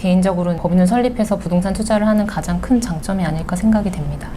개인적으로는 법인을 설립해서 부동산 투자를 하는 가장 큰 장점이 아닐까 생각이 됩니다.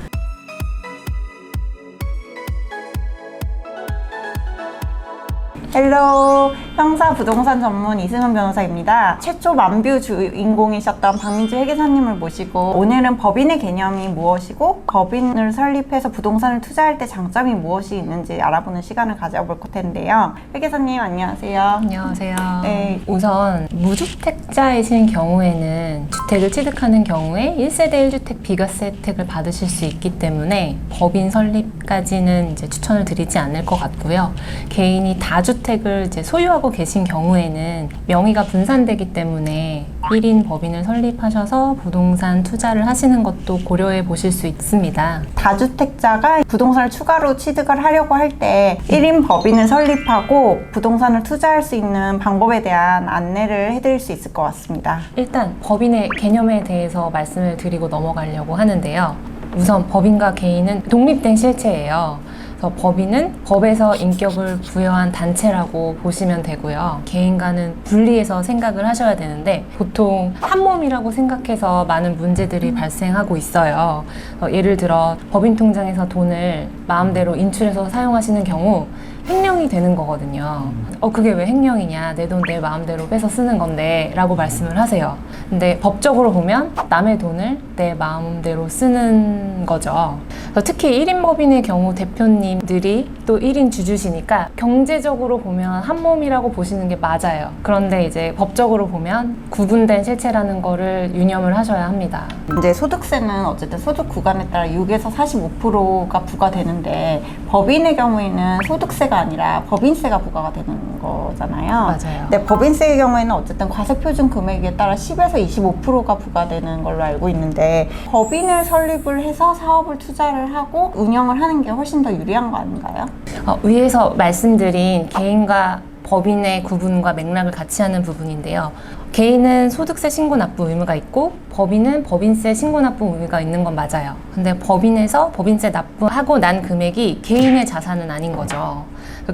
헬로 형사 부동산 전문 이승은 변호사입니다. 최초 만뷰 주인공이셨던 박민주 회계사님을 모시고 오늘은 법인의 개념이 무엇이고 법인을 설립해서 부동산을 투자할 때 장점이 무엇이 있는지 알아보는 시간을 가져볼 텐데요. 회계사님 안녕하세요. 안녕하세요. 네. 우선 무주택자이신 경우에는 주택을 취득하는 경우에 1세대 1주택 비과세 혜택을 받으실 수 있기 때문에 법인 설립까지는 이제 추천을 드리지 않을 것 같고요. 개인이 다주택 을 이제 소유하고 계신 경우에는 명의가 분산되기 때문에 1인 법인을 설립하셔서 부동산 투자를 하시는 것도 고려해 보실 수 있습니다. 다주택자가 부동산을 추가로 취득을 하려고 할 때 1인 법인을 설립하고 부동산을 투자할 수 있는 방법에 대한 안내를 해드릴 수 있을 것 같습니다. 일단 법인의 개념에 대해서 말씀을 드리고 넘어가려고 하는데요. 우선 법인과 개인은 독립된 실체예요. 그래서 법인은 법에서 인격을 부여한 단체라고 보시면 되고요. 개인과는 분리해서 생각을 하셔야 되는데 보통 한 몸이라고 생각해서 많은 문제들이 발생하고 있어요. 어, 예를 들어 법인 통장에서 돈을 마음대로 인출해서 사용하시는 경우 횡령이 되는 거거든요. 어, 그게 왜 횡령이냐. 내 돈 내 마음대로 빼서 쓰는 건데. 라고 말씀을 하세요. 근데 법적으로 보면 남의 돈을 내 마음대로 쓰는 거죠. 특히 1인 법인의 경우 대표님들이 또 1인 주주시니까 경제적으로 보면 한 몸이라고 보시는 게 맞아요. 그런데 이제 법적으로 보면 구분된 실체라는 거를 유념을 하셔야 합니다. 이제 소득세는 어쨌든 소득 구간에 따라 6에서 45%가 부과되는데 법인의 경우에는 소득세가 아니라 법인세가 부과가 되는 거잖아요. 맞아요. 근데 법인세의 경우에는 어쨌든 과세 표준 금액에 따라 10에서 25%가 부과되는 걸로 알고 있는데 법인을 설립을 해서 사업을 투자를 하고 운영을 하는 게 훨씬 더 유리한 거 아닌가요? 어, 위에서 말씀드린 개인과 법인의 구분과 맥락을 같이 하는 부분인데요. 개인은 소득세 신고 납부 의무가 있고 법인은 법인세 신고 납부 의무가 있는 건 맞아요. 근데 법인에서 법인세 납부하고 난 금액이 개인의 자산은 아닌 거죠.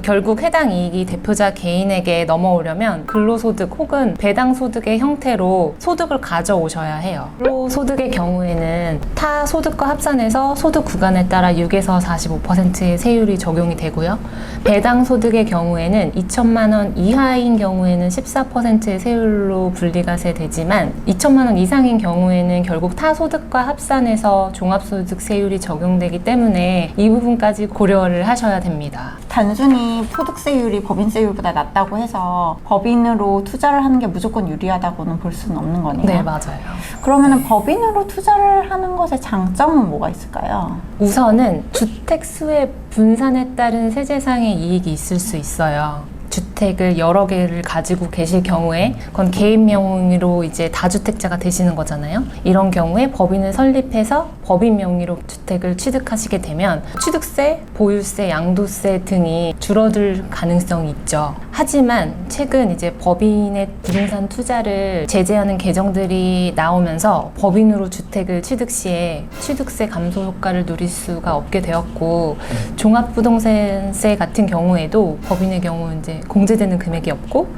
결국 해당 이익이 대표자 개인에게 넘어오려면 근로소득 혹은 배당소득의 형태로 소득을 가져오셔야 해요. 근로소득의 경우에는 타 소득과 합산해서 소득 구간에 따라 6에서 45%의 세율이 적용이 되고요. 배당소득의 경우에는 2천만 원 이하인 경우에는 14%의 세율로 분리가세 되지만 2천만 원 이상인 경우에는 결국 타 소득과 합산해서 종합소득 세율이 적용되기 때문에 이 부분까지 고려를 하셔야 됩니다. 단순히 소득세율이 법인세율보다 낮다고 해서 법인으로 투자를 하는 게 무조건 유리하다고는 볼 수는 없는 거네요. 네, 맞아요. 그러면 법인으로 투자를 하는 것의 장점은 뭐가 있을까요? 우선은 주택 수의 분산에 따른 세제상의 이익이 있을 수 있어요. 주 택을 여러 개를 가지고 계실 경우에 그건 개인 명의로 이제 다주택자가 되시는 거잖아요. 이런 경우에 법인을 설립해서 법인 명의로 주택을 취득하시게 되면 취득세, 보유세, 양도세 등이 줄어들 가능성이 있죠. 하지만 최근 이제 법인의 부동산 투자를 제재하는 개정들이 나오면서 법인으로 주택을 취득 시에 취득세 감소 효과를 누릴 수가 없게 되었고 종합부동산세 같은 경우에도 법인의 경우 이제 공제 되는 금액이 없고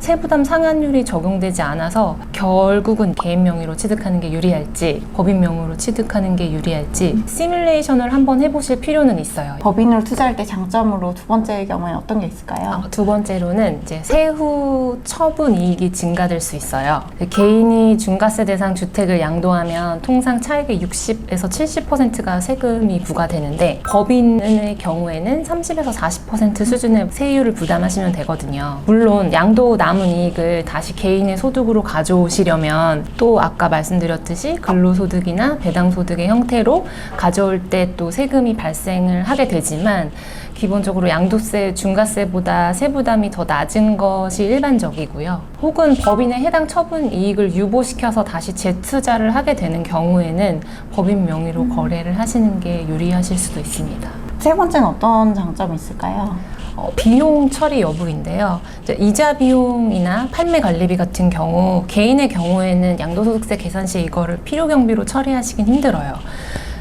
세부담 상한율이 적용되지 않아서 결국은 개인 명의로 취득하는 게 유리할지 법인 명의로 취득하는 게 유리할지 시뮬레이션을 한번 해보실 필요는 있어요. 법인으로 투자할 때 장점으로 두 번째의 경우에는 어떤 게 있을까요? 어, 두 번째로는 이제 세후 처분 이익이 증가될 수 있어요. 개인이 중과세 대상 주택을 양도하면 통상 차액의 60에서 70%가 세금이 부과되는데 법인의 경우에는 30에서 40% 수준의 세율을 부담하시면 되거든요. 물론 양도 남은 이익을 다시 개인의 소득으로 가져오시려면 또 아까 말씀드렸듯이 근로소득이나 배당소득의 형태로 가져올 때 또 세금이 발생을 하게 되지만 기본적으로 양도세, 중과세보다 세부담이 더 낮은 것이 일반적이고요. 혹은 법인의 해당 처분 이익을 유보시켜서 다시 재투자를 하게 되는 경우에는 법인 명의로 거래를 하시는 게 유리하실 수도 있습니다. 세 번째는 어떤 장점이 있을까요? 어, 비용 처리 여부인데요. 이자 비용이나 판매 관리비 같은 경우 개인의 경우에는 양도소득세 계산 시 이거를 필요 경비로 처리하시긴 힘들어요.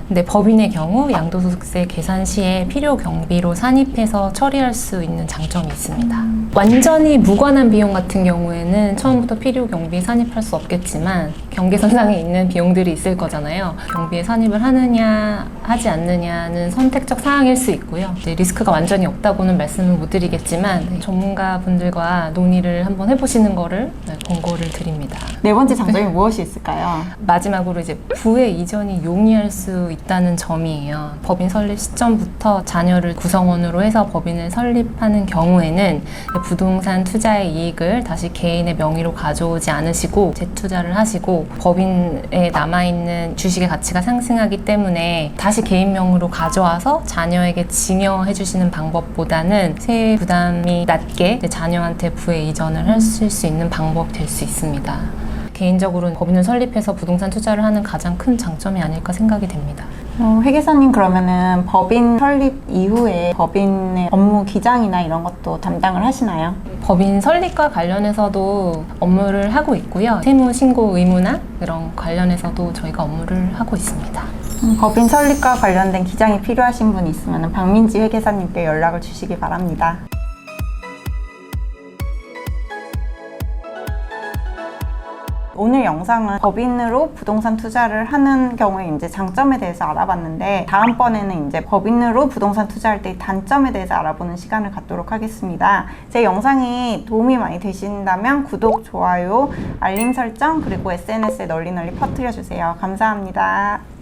근데 법인의 경우 양도소득세 계산 시에 필요 경비로 산입해서 처리할 수 있는 장점이 있습니다. 완전히 무관한 비용 같은 경우에는 처음부터 필요 경비 산입할 수 없겠지만 경계선상에 있는 비용들이 있을 거잖아요. 경비에 산입을 하느냐 하지 않느냐는 선택적 사항일 수 있고요. 리스크가 완전히 없다고는 말씀을 못 드리겠지만 네, 전문가분들과 논의를 한번 해보시는 거를 네, 권고를 드립니다. 네 번째 장점이 무엇이 있을까요? 마지막으로 이제 부의 이전이 용이할 수 있다는 점이에요. 법인 설립 시점부터 자녀를 구성원으로 해서 법인을 설립하는 경우에는 부동산 투자의 이익을 다시 개인의 명의로 가져오지 않으시고 재투자를 하시고 법인에 남아있는 주식의 가치가 상승하기 때문에 다시 개인명으로 가져와서 자녀에게 증여해 주시는 방법보다는 세액 부담이 낮게 자녀한테 부의 이전을 하실 수 있는 방법이 될수 있습니다. 개인적으로는 법인을 설립해서 부동산 투자를 하는 가장 큰 장점이 아닐까 생각이 됩니다. 어, 회계사님 그러면은 법인 설립 이후에 법인의 업무 기장이나 이런 것도 담당을 하시나요? 법인 설립과 관련해서도 업무를 하고 있고요. 세무 신고 의무나 그런 관련해서도 저희가 업무를 하고 있습니다. 음, 법인 설립과 관련된 기장이 필요하신 분 있으면 박민지 회계사님께 연락을 주시기 바랍니다. 오늘 영상은 법인으로 부동산 투자를 하는 경우에 이제 장점에 대해서 알아봤는데 다음번에는 이제 법인으로 부동산 투자할 때 단점에 대해서 알아보는 시간을 갖도록 하겠습니다. 제 영상이 도움이 많이 되신다면 구독, 좋아요, 알림 설정 그리고 SNS에 널리 널리 퍼뜨려 주세요. 감사합니다.